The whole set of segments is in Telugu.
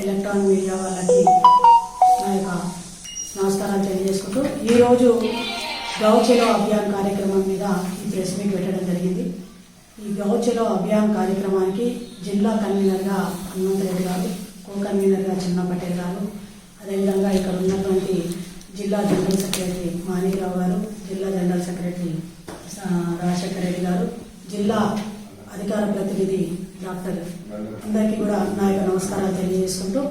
ఎలక్ట్రానిక్ మీడియా వాళ్ళకి నా యొక్క నమస్కారాలు తెలియజేసుకుంటూ ఈరోజు గౌచెలో అభియాన్ కార్యక్రమం మీద ఈ ప్రెస్ మీట్ పెట్టడం జరిగింది. ఈ గౌచెలో అభియాన్ కార్యక్రమానికి జిల్లా కన్వీనర్గా హనుమంత్ రెడ్డి గారు కో కన్వీనర్గా చిన్న పటేల్ గారు అదేవిధంగా ఇక్కడ ఉన్నటువంటి జిల్లా జనరల్ సెక్రటరీ మాణిక్రావు గారు జిల్లా జనరల్ సెక్రటరీ రాజశేఖర రెడ్డి గారు జిల్లా అధికార ప్రతినిధి డాక్టర్ అందరికీ కూడా నా యొక్క నమస్కారాలు తెలియజేసుకుంటూ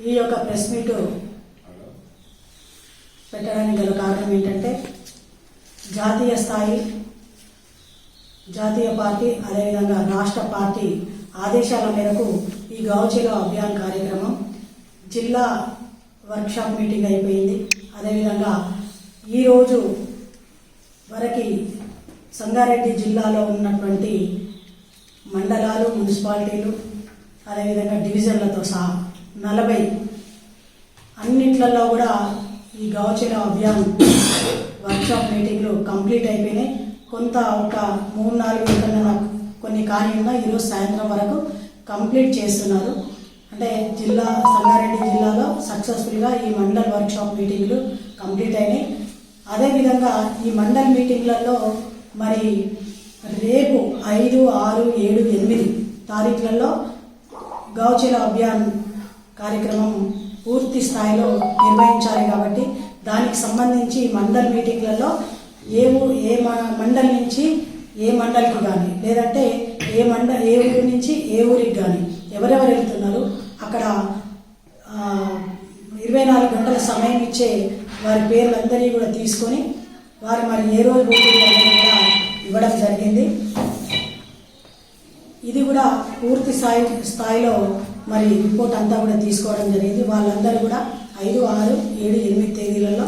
ఈ యొక్క ప్రెస్ మీట్ పెట్టడానికి గల కారణం ఏంటంటే జాతీయ స్థాయి జాతీయ పార్టీ అదేవిధంగా రాష్ట్ర పార్టీ ఆదేశాల మేరకు ఈ గౌచిలో అభియాన్ కార్యక్రమం జిల్లా వర్క్షాప్ మీటింగ్ అయిపోయింది. అదేవిధంగా ఈరోజు వరకు సంగారెడ్డి జిల్లాలో ఉన్నటువంటి మండలాలు మున్సిపాలిటీలు అదేవిధంగా డివిజన్లతో సహా నలభై అన్నిట్లలో కూడా ఈ గౌచర అభియాన్ వర్క్షాప్ మీటింగ్లు కంప్లీట్ అయిపోయినాయి. కొంత ఒక మూడు నాలుగు ఎక్కడైనా కొన్ని కార్యంగా ఈరోజు సాయంత్రం వరకు కంప్లీట్ చేస్తున్నారు. అంటే జిల్లా సంగారెడ్డి జిల్లాలో సక్సెస్ఫుల్గా ఈ మండల్ వర్క్షాప్ మీటింగ్లు కంప్లీట్ అయినాయి. అదేవిధంగా ఈ మండల్ మీటింగ్లలో మరి రేపు ఐదు ఆరు ఏడు ఎనిమిది తారీఖులలో గౌచల అభియాన్ కార్యక్రమం పూర్తి స్థాయిలో నిర్వహించాలి కాబట్టి దానికి సంబంధించి మండల్ మీటింగ్లలో ఏ ఏ మండలి మండల్ నుంచి ఏ మండలికి కానీ లేదంటే ఏ మండ ఏ ఊరి నుంచి ఏ ఊరికి కానీ ఎవరెవరు వెళ్తున్నారు అక్కడ ఇరవై నాలుగు గంటల సమయం ఇచ్చే వారి పేర్లందరినీ కూడా తీసుకొని వారు మరి ఏ రోజు పోతుంది ఇవ్వడం జరిగింది. ఇది కూడా పూర్తి స్థాయి స్థాయిలో మరి రిపోర్ట్ అంతా కూడా తీసుకోవడం జరిగింది. వాళ్ళందరూ కూడా ఐదు ఆరు ఏడు ఎనిమిది తేదీలలో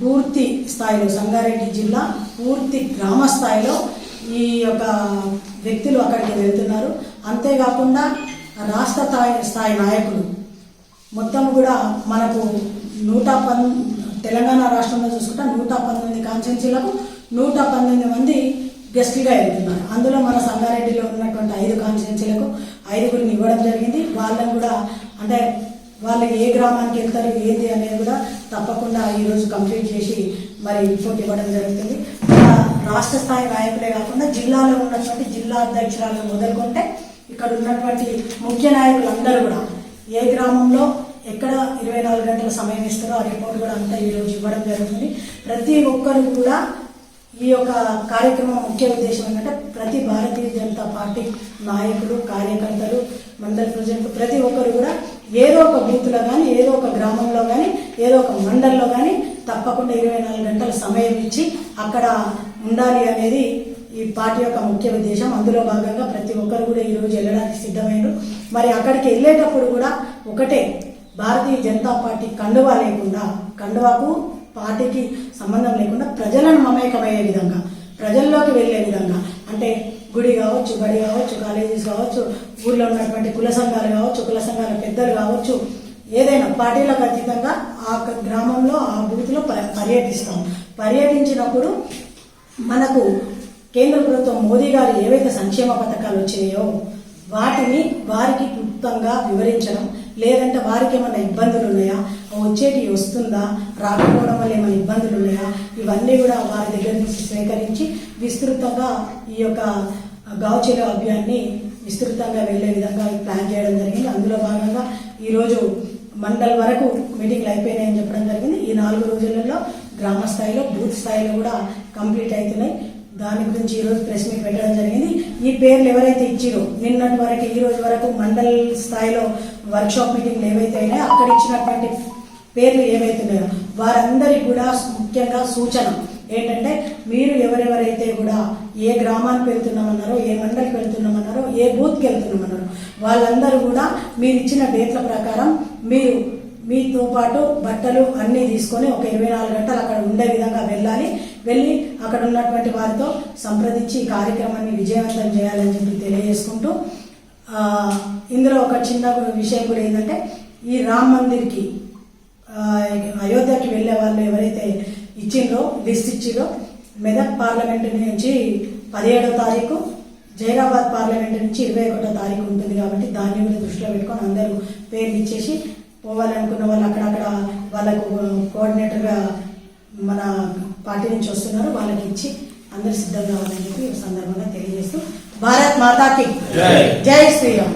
పూర్తి స్థాయిలో సంగారెడ్డి జిల్లా పూర్తి గ్రామ స్థాయిలో ఈ యొక్క వ్యక్తులు అక్కడికి వెళ్తున్నారు. అంతేకాకుండా రాష్ట్ర స్థాయి స్థాయి నాయకులు మొత్తం కూడా మనకు నూట పన్ తెలంగాణ రాష్ట్రంలో చూసుకుంటే నూట పంతొమ్మిది కాన్స్టిట్యున్సీలకు నూట పంతొమ్మిది మంది గెస్ట్లుగా వెళ్తున్నారు అందులో మన సంగారెడ్డిలో ఉన్నటువంటి ఐదు కాన్స్టిట్యున్సీలకు ఐదుగురిని ఇవ్వడం జరిగింది. వాళ్ళని కూడా అంటే వాళ్ళు ఏ గ్రామానికి వెళ్తారు ఏంది అనేది కూడా తప్పకుండా ఈరోజు కంప్లీట్ చేసి మరి రిపోర్ట్ ఇవ్వడం జరుగుతుంది. రాష్ట్ర స్థాయి నాయకులే కాకుండా జిల్లాలో ఉన్నటువంటి జిల్లా అధ్యక్షురాలు మొదలుకుంటే ఇక్కడ ఉన్నటువంటి ముఖ్య నాయకులందరూ కూడా ఏ గ్రామంలో ఎక్కడ ఇరవై నాలుగు గంటల సమయం ఇస్తారో ఆ రిపోర్ట్ కూడా అంతా ఈరోజు ఇవ్వడం జరుగుతుంది. ప్రతి ఒక్కరు కూడా ఈ యొక్క కార్యక్రమం ముఖ్య ఉద్దేశం ఏంటంటే ప్రతి భారతీయ జనతా పార్టీ నాయకులు కార్యకర్తలు మండల ప్రజలకు ప్రతి ఒక్కరు కూడా ఏదో ఒక బూత్లో కానీ ఏదో ఒక గ్రామంలో కానీ ఏదో ఒక మండల్లో కానీ తప్పకుండా ఇరవై నాలుగు గంటల సమయం ఇచ్చి అక్కడ ఉండాలి అనేది ఈ పార్టీ యొక్క ముఖ్య ఉద్దేశం. అందులో భాగంగా ప్రతి ఒక్కరు కూడా ఈరోజు వెళ్ళడానికి సిద్ధమైనరు మరి అక్కడికి వెళ్ళేటప్పుడు కూడా ఒకటే భారతీయ జనతా పార్టీ కండువా లేకుండా కండువాకు పార్టీకి సంబంధం లేకుండా ప్రజలను మమేకమయ్యే విధంగా ప్రజల్లోకి వెళ్ళే విధంగా అంటే గుడి కావచ్చు బడి కావచ్చు కాలేజీస్ కావచ్చు ఊళ్ళో ఉన్నటువంటి కుల సంఘాలు కావచ్చు కుల సంఘాల పెద్దలు కావచ్చు ఏదైనా పార్టీలకు అతీతంగా ఆ గ్రామంలో ఆ బూత్లో ప- పర్యటిస్తాం. పర్యటించినప్పుడు మనకు కేంద్ర ప్రభుత్వం మోదీ గారు ఏవైతే సంక్షేమ పథకాలు వచ్చినాయో వాటిని వారికి క్లుప్తంగా వివరించడం లేదంటే వారికి ఏమైనా ఇబ్బందులు ఉన్నాయా వచ్చేటి వస్తుందా? రాకపోవడం వల్ల ఏమైనా ఇబ్బందులు ఉన్నాయా ఇవన్నీ కూడా వారి దగ్గర నుంచి సేకరించి విస్తృతంగా ఈ యొక్క గౌచల అభ్యాన్ని విస్తృతంగా వెళ్ళే విధంగా ప్లాన్ చేయడం జరిగింది. అందులో భాగంగా ఈరోజు మండల్ వరకు మీటింగ్లు అయిపోయినాయని చెప్పడం జరిగింది. ఈ నాలుగు రోజులలో గ్రామ స్థాయిలో బూత్ స్థాయిలో కూడా కంప్లీట్ అవుతున్నాయి. దాని గురించి ఈరోజు ప్రెస్ మీట్ పెట్టడం జరిగింది. ఈ పేర్లు ఎవరైతే ఇచ్చిరో నిన్నటి వరకు ఈ రోజు వరకు మండల్ స్థాయిలో వర్క్షాప్ మీటింగ్లు ఏవైతే అయినాయో అక్కడ ఇచ్చినటువంటి పేర్లు ఏవైతున్నాయో వారందరికీ కూడా ముఖ్యంగా సూచన. ఏంటంటే మీరు ఎవరెవరైతే కూడా ఏ గ్రామానికి వెళ్తున్నామన్నారో ఏ మండలికి వెళ్తున్నామన్నారో ఏ బూత్కి వెళ్తున్నామన్నారో వాళ్ళందరూ కూడా మీరు ఇచ్చిన డేట్ల ప్రకారం మీరు పాటు బట్టలు అన్నీ తీసుకొని ఒక ఇరవై నాలుగు గంటలు అక్కడ ఉండే విధంగా వెళ్ళాలి. వెళ్ళి అక్కడ ఉన్నటువంటి వారితో సంప్రదించి ఈ కార్యక్రమాన్ని విజయవంతం చేయాలని చెప్పి తెలియజేసుకుంటూ ఇందులో ఒక చిన్న విషయం కూడా ఏంటంటే ఈ రామ్ మందిర్కి అయోధ్యకి వెళ్ళే వాళ్ళు ఎవరైతే ఇచ్చిండ్రో లిస్ట్ ఇచ్చిండ్రో మెదక్ పార్లమెంట్ నుంచి పదిహేడో తారీఖు జైరాబాద్ పార్లమెంట్ నుంచి ఇరవై ఒకటో తారీఖు ఉంటుంది కాబట్టి దాన్ని కూడా దృష్టిలో పెట్టుకొని అందరూ పేర్లు ఇచ్చేసి పోవాలనుకున్న వాళ్ళు అక్కడక్కడ వాళ్ళకు కోఆర్డినేటర్గా మన పార్టీ నుంచి వస్తున్నారు వాళ్ళకి ఇచ్చి అందరు సిద్ధంగా కావాలని చెప్పి ఈ సందర్భంగా తెలియజేస్తూ భారత్ మాతాకి జై. జై శ్రీరామ్